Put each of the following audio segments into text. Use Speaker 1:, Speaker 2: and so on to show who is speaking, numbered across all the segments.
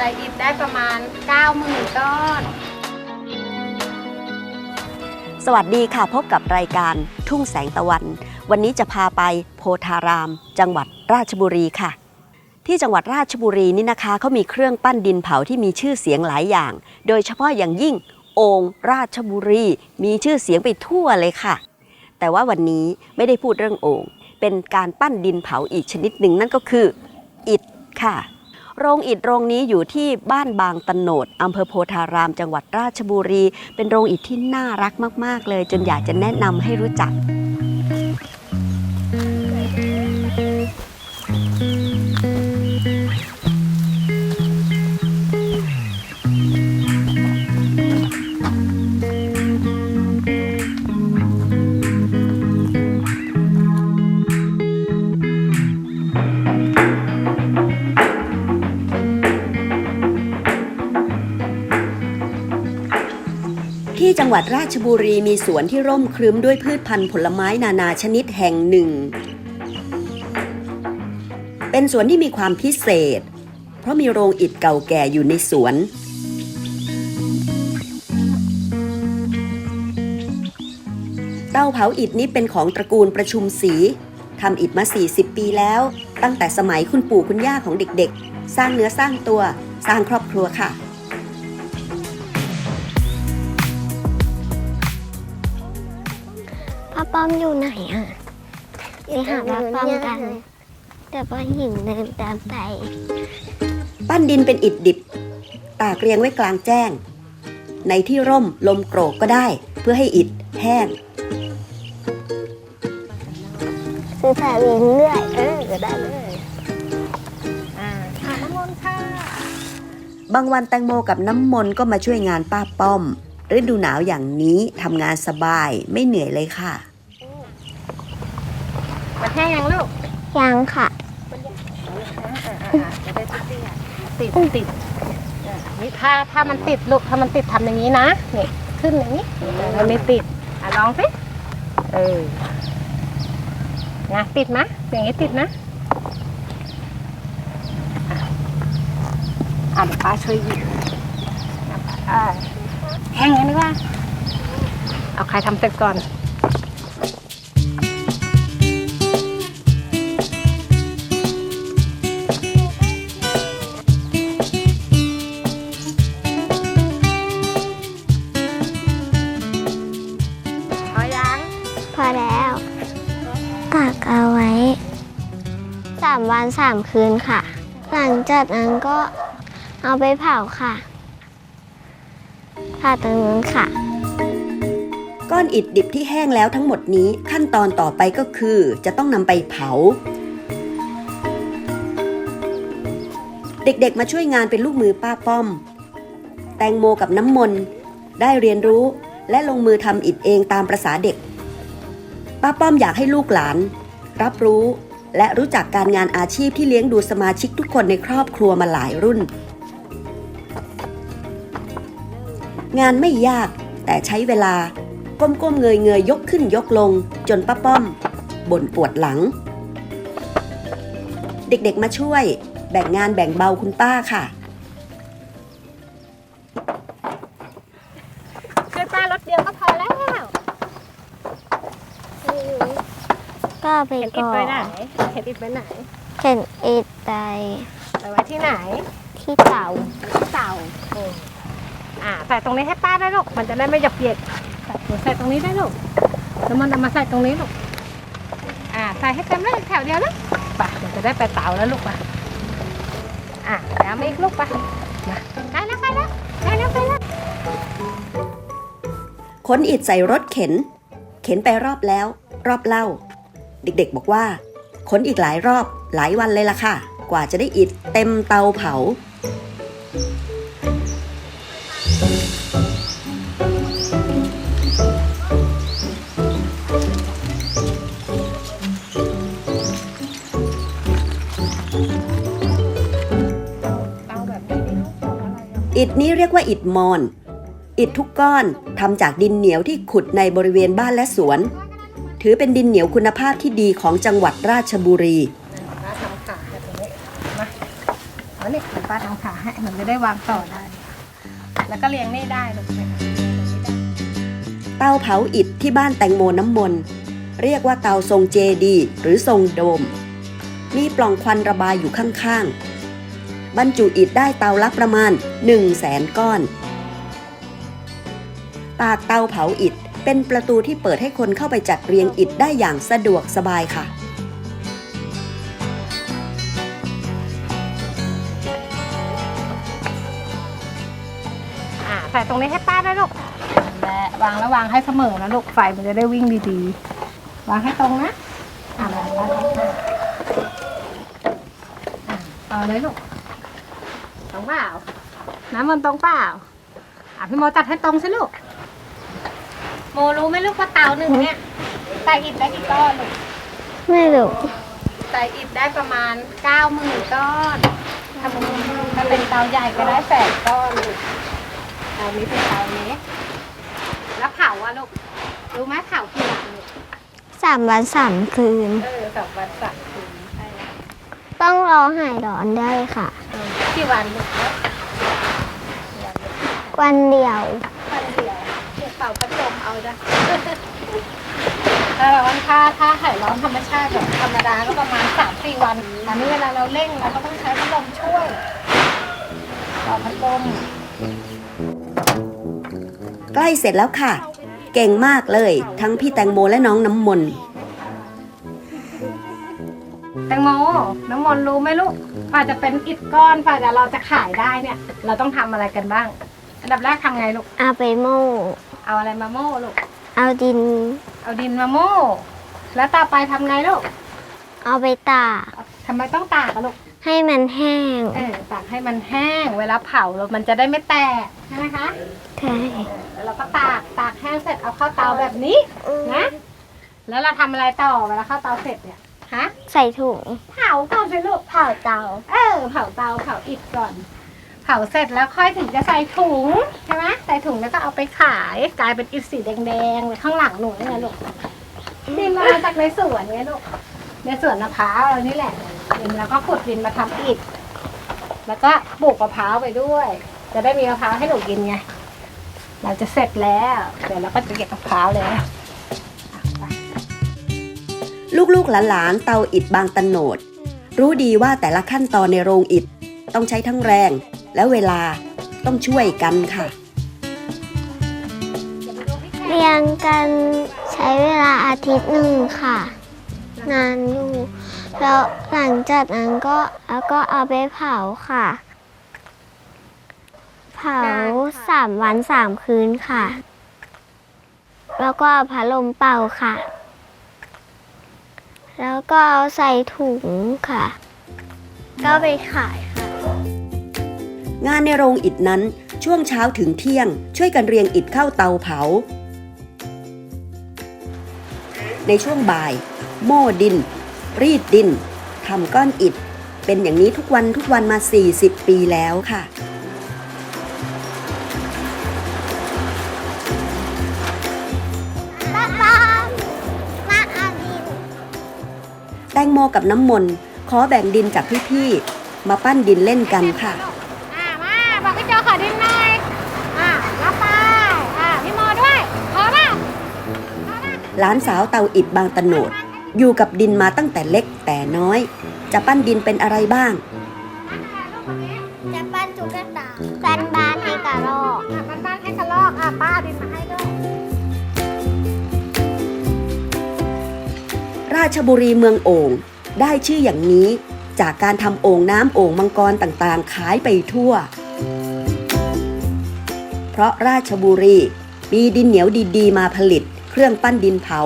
Speaker 1: ใส่อิฐได้ประมาณ 90,000 ก้อน
Speaker 2: สวัสดีค่ะพบกับรายการทุ่งแสงตะวัน วันนี้จะพาไปโพธาราม จังหวัดราชบุรีค่ะ ที่จังหวัดราชบุรีนี่นะคะเขามีเครื่องปั้นดินเผาที่มีชื่อเสียงหลายอย่าง โดยเฉพาะอย่างยิ่งโองค์ราชบุรี มีชื่อเสียงไปทั่วเลยค่ะ แต่ว่าวันนี้ไม่ได้พูดเรื่องโองค์เป็นการปั้นดินเผาอีกชนิดหนึ่งนั่นก็คืออิฐค่ะ โรงอิฐโรงนี้อยู่ที่บ้านบางตโนดอำเภอโพธาราม จังหวัดราชบุรี เป็นโรงอิฐที่น่ารักมาก ๆ เลย จนอยากจะแนะนำให้รู้จัก ที่จังหวัดราชบุรีมีสวนที่ร่มครึ้มด้วยพืชพันธุ์ผลไม้นานาชนิดแห่งหนึ่ง เป็นสวนที่มีความพิเศษ เพราะมีโรงอิฐเก่าแก่อยู่ในสวนเตาเผาอิฐนี้เป็นของตระกูลประชุมศรีทำอิฐมา 40 ปีแล้ว ตั้งแต่สมัยคุณปู่คุณย่าของเด็กๆ สร้างเนื้อสร้างตัว สร้างครอบครัวค่ะ
Speaker 3: ป้าป้อมอยู่ไหนอะไปหาป้าป้อมกัน แต่ป้าหญิงเดินตามไป
Speaker 2: ปั้นดินเป็นอิฐดิบ ตากเรียงไว้กลางแจ้ง ในที่ร่มลมโกรกก็ได้ เพื่อให้อิฐแห้ง
Speaker 3: คือสาวิงเรื่อยเออได้เลย
Speaker 1: อ่าอาบน้ำมนต์ค่ะ
Speaker 2: บางวันแตงโมกับน้ำมนต์ก็มาช่วยงานป้าป้อมฤดูหนาวอย่างนี้ทำงานสบายไม่เหนื่อยเลยค่ะ
Speaker 1: มันแห้งยังลูก
Speaker 3: ยังค่ะ
Speaker 1: อ่าจะได้ติดติดติดอ่านี่ถ้าถ้ามันติดลูกถ้ามันติดทำอย่างนี้นะนี่ขึ้นอย่างนี้มันไม่ติดอะลองสิเออนะติดไหมอย่างนี้ติดนะอะอะเดี๋ยวป้าช่วยหยิบอะแห้งยังนี่ว่าเอาใครทำเสร็จก่อน
Speaker 3: 3 คืนค่ะ หลังจากนั้นก็เอาไปเผาค่ะผ่าตรงนั้นค่ะ
Speaker 2: ก้อนอิฐดิบที่แห้งแล้วทั้งหมดนี้ขั้นตอนต่อไปก็คือจะต้องนำไปเผา เด็กๆมาช่วยงานเป็นลูกมือป้าป้อม แตงโมกับน้ำมนต์ได้เรียนรู้และลงมือทำอิฐเองตามประษาเด็ก ป้าป้อมอยากให้ลูกหลาน รับรู้ และรู้จักการงานอาชีพที่เลี้ยงดูสมาชิกทุกคนในครอบครัวมาหลายรุ่น งานไม่ยากแต่ใช้เวลา ก้มๆเงยเงยยกขึ้นยกลง จนป้าป้อมบ่นปวดหลัง เด็กๆมาช่วย แบ่งงานแบ่งเบาคุณป้าค่ะ
Speaker 3: ไป
Speaker 1: เห็นอิ
Speaker 3: ก่
Speaker 1: ด
Speaker 3: อ
Speaker 1: ไปไหน
Speaker 3: น
Speaker 1: เห็นอิดไปไหน
Speaker 3: เข็นอิดไป
Speaker 1: ไปไว้ที่ไหน
Speaker 3: ที่เต่า
Speaker 1: เต่าเอออ่า ใส่ตรงนี้ให้ป้าได้ลูก มันจะได้ไม่หยบเหย็ดใส่หนูใส่ตรงนี้ได้ลูก แล้วมันเอามาใส่ตรงนี้ลูก อ่า ใส่ให้เต็มเลยแถวเดียวนะไปเดี๋ยวจะได้ไปเต่าแล้วลูกไปอ่าแล้วมาอีกลูกไปมาใกล้แล้วใกล้แล้วใกล้แล้วใกล้แล้ว
Speaker 2: ขนอิฐใส่รถเข็น เข็นไปรอบแล้ว รอบเล่า เด็กๆ บอกว่าขนอีกหลายรอบหลายวันเลยล่ะค่ะ กว่าจะได้อิฐเต็มเตาเผา อิฐนี้เรียกว่าอิฐมอน อิฐทุกก้อนทำจากดินเหนียวที่ขุดในบริเวณบ้านและสวน ถือเป็นดินเหนียวคุณภาพที่ดีของจังหวัดราชบุรี
Speaker 1: ป้าทำขาให้ตรงนี้มาเอาแล้วนี่เดี๋ยวป้าทำขาให้มันจะได้วางต่อได้ แล้วก็เรียงนี่ได้ลูกเนี่ย
Speaker 2: เตาเผาอิฐที่บ้านแตงโมน้ำมนต์เรียกว่าเตาทรงเจดีย์หรือทรงโดม มีปล่องควันระบายอยู่ข้างๆ บรรจุอิฐได้เตาละประมาณ 1 0 0 0 0แสนก้อนปากเตาเผาอิฐ เป็นประตูที่เปิดให้คนเข้าไปจัดเรียงอิฐได้อย่างสะดวกสบายค่ะ
Speaker 1: อ่าใส่ตรงนี้ให้ป้าได้ลูกและวางแล้ววางให้เสมอนะลูกไฟมันจะได้วิ่งดีๆ วางให้ตรงนะอ่าวางวางอะเอาเลยลูกตรงเปล่าน้ำมันตรงเปล่าอะพี่โมจัดให้ตรงสิลูก โมรู้ไหมลูกว่าเตาหนึ่งเนี่ยใส่อิฐได้กี่ก้อนลูก
Speaker 3: ไม่รู้
Speaker 1: ใส่อิฐได้ประมาณเก้าหมื่นก้อนถ้ามันถ้าเป็นเตาใหญ่ก็ได้แปดก้อนลูกเตานี้เป็นเตานี้แล้วเผาอะลูกรู้ไหมเผากี่วันลูก
Speaker 3: สามวันสามคืน
Speaker 1: เออสองวันสามคืนใช่แล้ว
Speaker 3: ต้องรอหายร้อนได้ค่ะ
Speaker 1: เออกี่วันลูกแล้ว
Speaker 3: วันเดียว
Speaker 1: วันเดียวเดี๋ยวเป่าพั ดลมเอาจ้ะถ้าเราวันถ้าถ้าไข่ร้อนธรรมชาติแบบธรรมดาก็ประมาณสามสี่วันอันนี้เวลาเราเร่งเราก็ต้องใช้พัดลมช่วยเป่าพัดลม
Speaker 2: ใกล้เสร็จแล้วค่ะ เก่งมากเลย ทั้งพี่แตงโมและน้องน้ำมนต์
Speaker 1: แตงโมน้ำมนต์รู้ไหมลูกฝ่าจะเป็นอิฐก้อนฝ่าจะเราจะขายได้เนี่ย เราต้องทำอะไรกันบ้าง อันดับแรกทำไงลูก
Speaker 3: เอาไปโม่
Speaker 1: เอาอะไรมาโม่ลูก
Speaker 3: เอาดิน
Speaker 1: เอาดินมาโม่ แล้วต่อไปทำไงลูก
Speaker 3: เอาไปตาก
Speaker 1: ทำไมต้องตากอะลูก
Speaker 3: ให้มันแห้ง
Speaker 1: เออ ตากให้มันแห้ง เวลาเผาเรามันจะได้ไม่แตกใช่ไหมคะ
Speaker 3: ใช่
Speaker 1: แล้วเราก็ตาก ตากแห้งเสร็จเอาเข้าเตาแบบนี้นะ แล้วเราทำอะไรต่อเวลาเข้าเตาเสร็จเนี่ย ฮะ
Speaker 3: ใส่ถุง
Speaker 1: เผาก่อนสิลูก
Speaker 3: เผาเตา
Speaker 1: เออ เผาเตา เผาอิฐก่อน เผาเสร็จแล้วค่อยถึงจะใส่ถุงใช่ไหมใส่ถุงแล้วก็เอาไปขายกลายเป็นอิฐสีแดงๆไว้ข้างหลังหนูนี่ไงลูกดินมาจากในสวนไงลูกในสวนมะพร้าวเรานี่แหละดินแล้วก็ขุดดินมาทำอิฐแล้วก็ปลูกมะพร้าวไปด้วย จะได้มีมะพร้าวให้หนูกินไงเราจะเสร็จแล้ว เดี๋ยวเราก็จะเก็บมะพร้าวเลยอะไป
Speaker 2: ลูกๆหลานๆเตาอิฐบางตะโนด รู้ดีว่าแต่ละขั้นตอนในโรงอิฐต้องใช้ทั้งแรง และเวลาต้องช่วยกันค่ะ
Speaker 3: เรียงกันใช้เวลาอาทิตย์หนึ่งค่ะ นานอยู่แล้วหลังจากนั้นก็แล้วก็เอาไปเผาค่ะ เผาสามวันสามคืนค่ะ แล้วก็เอาพัดลมเป่าค่ะ แล้วก็เอาใส่ถุงค่ะ ก็ไปขายค่ะ
Speaker 2: งานในโรงอิฐนั้นช่วงเช้าถึงเที่ยง ช่วยกันเรียงอิฐเข้าเตาเผา ในช่วงบ่าย โม่ดิน รีดดินทำก้อนอิฐ เป็นอย่างนี้ทุกวันทุกวันมา 40 ปีแล้วค่ะ
Speaker 3: ป้าป้ามาเอาดิน
Speaker 2: แตงโมกับน้ำมนต์ขอแบ่งดินจากพี่ๆ มาปั้นดินเล่นกันค่ะ
Speaker 1: อ่ามา บอกพี่โจขอดินหน่อย อ่ารับไป อ่าพี่โมด้วยพอป่ะ
Speaker 2: หลานสาวเตาอิฐบางตะโหนด อยู่กับดินมาตั้งแต่เล็กแต่น้อย จะปั้นดินเป็นอะไรบ้าง
Speaker 3: จะปั้นตุ๊กตาปั้นบ้านให้กระรอก
Speaker 1: อะบ้านๆให้กระลอกอะป้าเอาดินมาให้ด้วย
Speaker 2: ราชบุรีเมืองโอ่งได้ชื่ออย่างนี้ จากการทำโอ่งน้ำโอ่งมังกรต่างๆ ขายไปทั่ว เพราะราชบุรี มีดินเหนียวดีๆ มาผลิต เครื่องปั้นดินเผา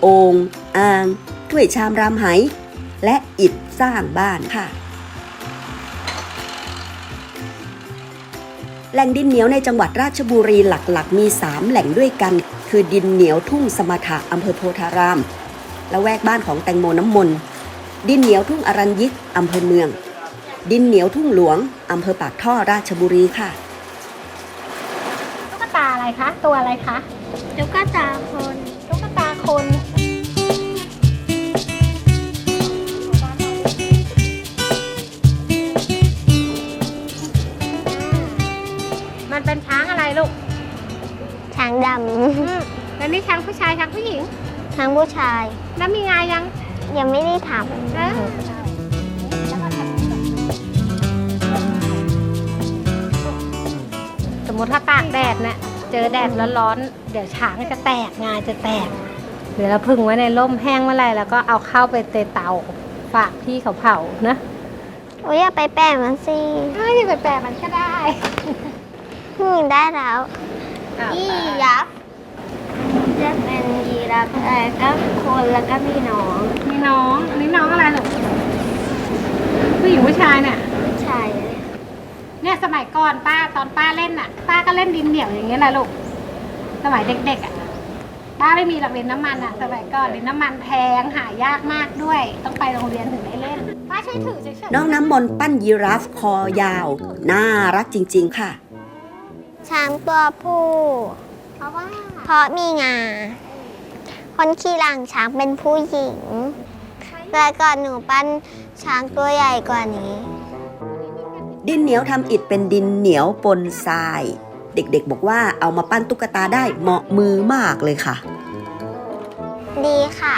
Speaker 2: โอ่งอ่างถ้วยชามรามไหและอิฐสร้างบ้านค่ะ แหล่งดินเหนียวในจังหวัดราชบุรีหลักๆ มี 3 แหล่งด้วยกัน คือดินเหนียวทุ่งสมถะอำเภอโพธาราม และแวกบ้านของแตงโมน้ำมนต์ดินเหนียวทุ่งอรัญยิกอำเภอเมือง ดินเหนียวทุ่งหลวงอำเภอปากท่อราชบุรีค่ะ
Speaker 1: คะ ตัวอะไรคะตุ๊กตาคน
Speaker 3: ตุ๊กตาคน
Speaker 1: มันเป็นช้างอะไรลูกช้างดำแล้วนี่ช้างผู้ชายช้างผู้หญิง
Speaker 3: ช้างผู้ชาย
Speaker 1: แล้วมีงานยัง
Speaker 3: ยังไม่ได้
Speaker 1: ทำสมมติถ้าตากแดดเนี่ย เจอแดดร้อนๆเดี๋ยวช้างจะแตกงาจะแตก เดี๋ยวเราพึ่งไว้ในร่มแห้งเมื่อไหรแล้วก็เอาเข้าไปเตเตาฝากพี่เขาเผานะ
Speaker 3: โอ้ยอย่าไปแปะมันสิ
Speaker 1: เอ้ยไปแปะมันก็ได้
Speaker 3: หืมได้แล้ว
Speaker 1: อะ
Speaker 3: ยีรับจะเป็นยีรับแต่ก็คนแล้วก็มีน้อง
Speaker 1: มีน้องอันนี้น้องอะไรลูกผู้หญิงผู้ชายเนี่ย
Speaker 3: ผู้ชาย
Speaker 1: เนี่ยสมัยก่อนป้าตอนป้าเล่นน่ะ ป้าก็เล่นดินเหนียวอย่างเงี้ยแหละลูก สมัยเด็กๆอะป้าไม่มีหลักดินน้ำมันอะ สมัยก่อนดินน้ำมันแพงหายากมากด้วย ต้องไปโรงเรียนถึงได้เล่น ป้าช่วยถือเฉยๆ
Speaker 2: น้องน้ำมนต์ปั้นยีราฟคอยาว น่ารักจริง ๆ ค่ะ
Speaker 3: ช้างตัวผู้
Speaker 1: เพราะว่า
Speaker 3: เพราะมีงา คนขี่หลังช้างเป็นผู้หญิงแต่ก่อนหนูปั้นช้างตัวใหญ่กว่านี้
Speaker 2: ดินเหนียวทำอิฐเป็นดินเหนียวปนทราย เด็กๆบอกว่าเอามาปั้นตุ๊กตาได้เหมาะมือมากเลยค่ะ
Speaker 3: ดีค่ะ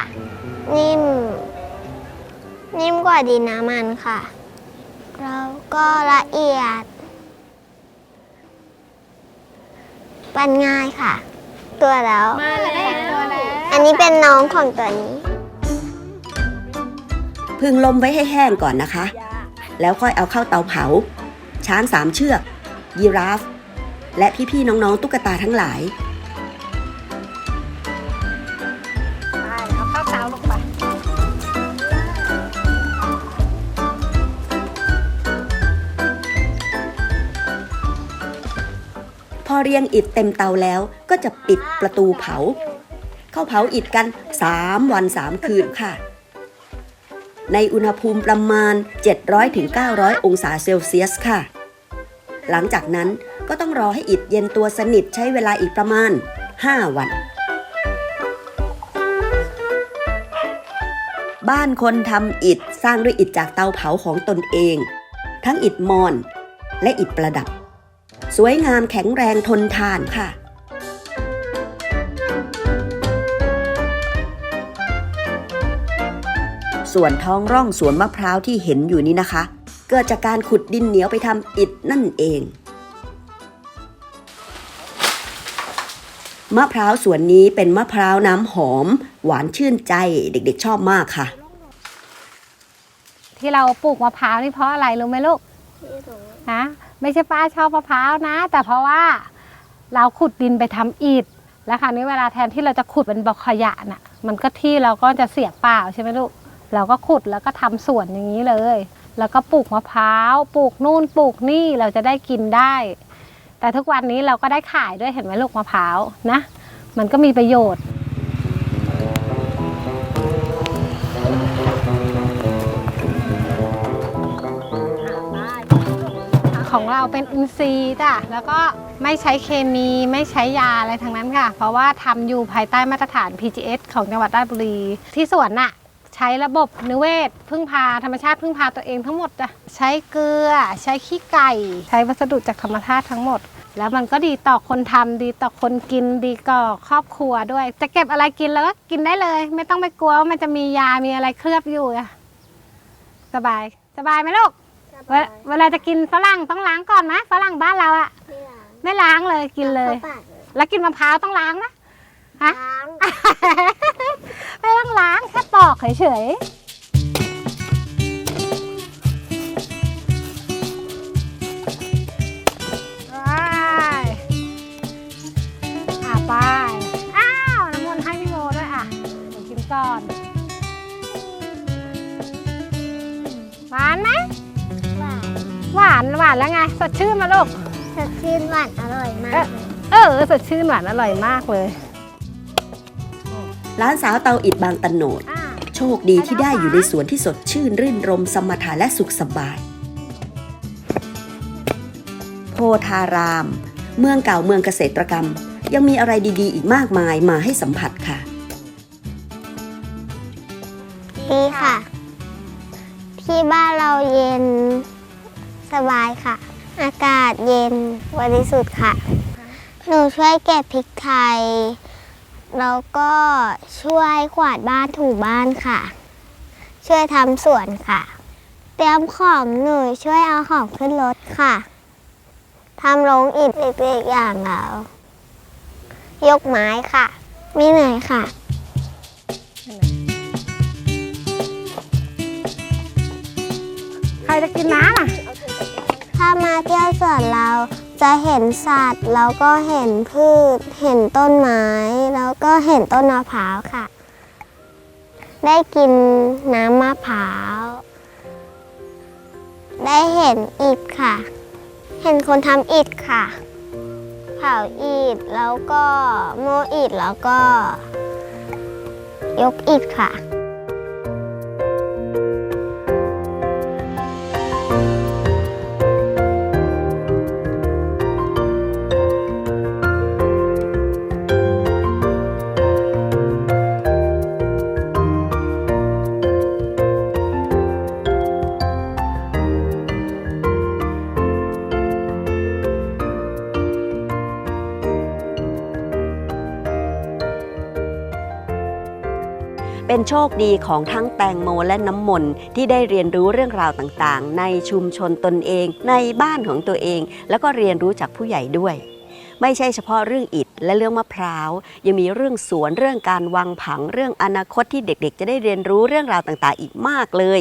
Speaker 3: นิ่ม นิ่มกว่าดินน้ำมันค่ะ แล้วก็ละเอียด ปั้นง่ายค่ะ ตัวแล้ว
Speaker 1: มาแล้วตัวแล้ว
Speaker 3: อันนี้เป็นน้องของตัวนี้
Speaker 2: พึ่งลมไว้ให้แห้งก่อนนะคะ แล้วค่อยเอาเข้าเตาเผา ช้างสามเชือก ยีราฟ และพี่ๆน้องๆ ตุ๊กตาทั้งหลาย
Speaker 1: ไปเอาเข้าเตาลงไป
Speaker 2: พอเรียงอิฐเต็มเตาแล้วก็จะปิดประตูเผา เข้าเผาอิฐกัน 3 วัน 3 คืนค่ะ ในอุณหภูมิประมาณ 700-900 องศาเซลเซียสค่ะ หลังจากนั้นก็ต้องรอให้อิฐเย็นตัวสนิทใช้เวลาอีกประมาณ 5 วัน บ้านคนทำอิฐสร้างด้วยอิฐจากเตาเผาของตนเอง ทั้งอิฐมอน และอิฐประดับ สวยงามแข็งแรงทนทานค่ะ ส่วนท้องร่องสวนมะพร้าวที่เห็นอยู่นี้นะคะ เกิดจากการขุดดินเหนียวไปทำอิฐนั่นเอง มะพร้าวสวนนี้เป็นมะพร้าวน้ำหอม หวานชื่นใจเด็กๆชอบมากค่ะ
Speaker 1: ที่เราปลูกมะพร้าวนี่เพราะอะไรรู้ไหมลูกนะไม่ใช่ป้าชอบมะพร้าวนะ แต่เพราะว่าเราขุดดินไปทำอิฐแล้วคราวนี้เวลาแทนที่เราจะขุดเป็นบ่อขยะน่ะ มันก็ที่เราก็จะเสียเปล่าใช่ไหมลูก เราก็ขุดแล้วก็ทำสวนอย่างนี้เลย แล้วก็ปลูกมะพร้าวปลูกนู่นปลูกนี่เราจะได้กินได้ แต่ทุกวันนี้เราก็ได้ขายด้วยเห็นไหมลูกมะพร้าวนะ มันก็มีประโยชน์ของเราเป็นอินทรีย์จ้ะ แล้วก็ไม่ใช้เคมีไม่ใช้ยาอะไรทั้งนั้นค่ะ เพราะว่าทำอยู่ภายใต้มาตรฐาน PGS ของจังหวัดราชบุรี ที่สวนน่ะ ช้ระบบนิเวศ พึ่งพาธรรมชาติพึ่งพาตัวเองทั้งหมดจ้ะใช้เกลือ ใช้ขี้ไก่ ใช้วัสดุจากธรรมชาติทั้งหมด แล้วมันก็ดีต่อคนทำดีต่อคนกินดีต่อครอบครัวด้วย จะเก็บอะไรกินแล้วก็กินได้เลย ไม่ต้องไปกลัวว่ามันจะมียามีอะไรเคลือบอยู่อะสบายสบายไหมลูกเวลาเวลาจะกินฝรั่งต้องล้างก่อนไหมฝรั่งบ้านเราอะไม่ล้างเลยกินเลย แล้วกินมะพร้าวต้องล้างนะ ฮะไม่ต้องล้างแค่ปอกเฉยๆไปอะไป อ้าว น้ำมนต์ให้พี่โมด้วยอะเดี๋ยวกินก่อน หวานไหมหวานหวานแล้วไง สดชื่นมาลูก
Speaker 3: สดชื่นหวานอร่อยมาก
Speaker 1: เอ๊ะเออ สดชื่นหวานอร่อยมากเลย
Speaker 2: ร้านสาวเตาอิฐบางตะโหนด
Speaker 1: อ่า
Speaker 2: โชคดีที่ได้อยู่ในสวนที่สดชื่นรื่นรมสมถะและสุขสบาย โพธาราม เมืองเก่าเมืองเกษตรกรรม ยังมีอะไรดีๆ อีกมากมายมาให้สัมผัสค่ะ
Speaker 3: ดีค่ะ ที่บ้านเราเย็นสบายค่ะ อากาศเย็นบริสุทธิ์ค่ะ หนูช่วยเก็บพริกไทย แล้วก็ช่วยขวาดบ้านถูบ้านค่ะ ช่วยทำสวนค่ะ เตรียมของหนูช่วยเอาของขึ้นรถค่ะทำโรงอิฐเล็กๆอย่างเรายกไม้ค่ะ ไม่เหนื่อยค่ะ
Speaker 1: ใครจะกินน้ำอะ
Speaker 3: ถ้ามาเที่ยวสวนเรา จะเห็นสัตว์แล้วก็เห็นพืช เห็นต้นไม้ แล้วก็เห็นต้นมะพร้าวค่ะ ได้กินน้ำมะพร้าว ได้เห็นอิฐค่ะ เห็นคนทำอิฐค่ะ เผาอิฐแล้วก็โมอิฐแล้วก็ ยกอิฐค่ะ
Speaker 2: เป็นโชคดีของทั้งแตงโมและน้ำมนต์ที่ได้เรียนรู้เรื่องราวต่างๆ ในชุมชนตนเอง ในบ้านของตัวเอง แล้วก็เรียนรู้จากผู้ใหญ่ด้วย ไม่ใช่เฉพาะเรื่องอิฐและเรื่องมะพร้าว ยังมีเรื่องสวนเรื่องการวางผังเรื่องอนาคตที่เด็กๆ จะได้เรียนรู้เรื่องราวต่างๆ อีกมากเลย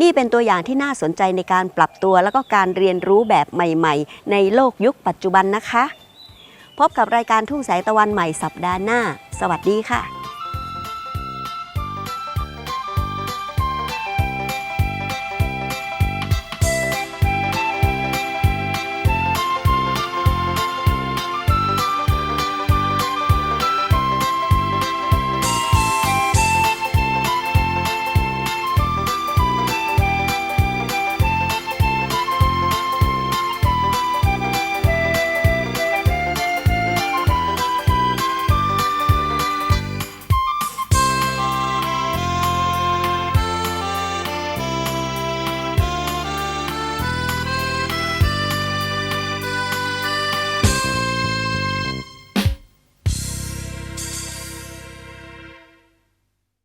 Speaker 2: นี่เป็นตัวอย่างที่น่าสนใจในการปรับตัวแล้วก็การเรียนรู้แบบใหม่ ๆ ในโลกยุคปัจจุบันนะคะ พบกับรายการทุ่งแสงตะวันใหม่สัปดาห์หน้า สวัสดีค่ะ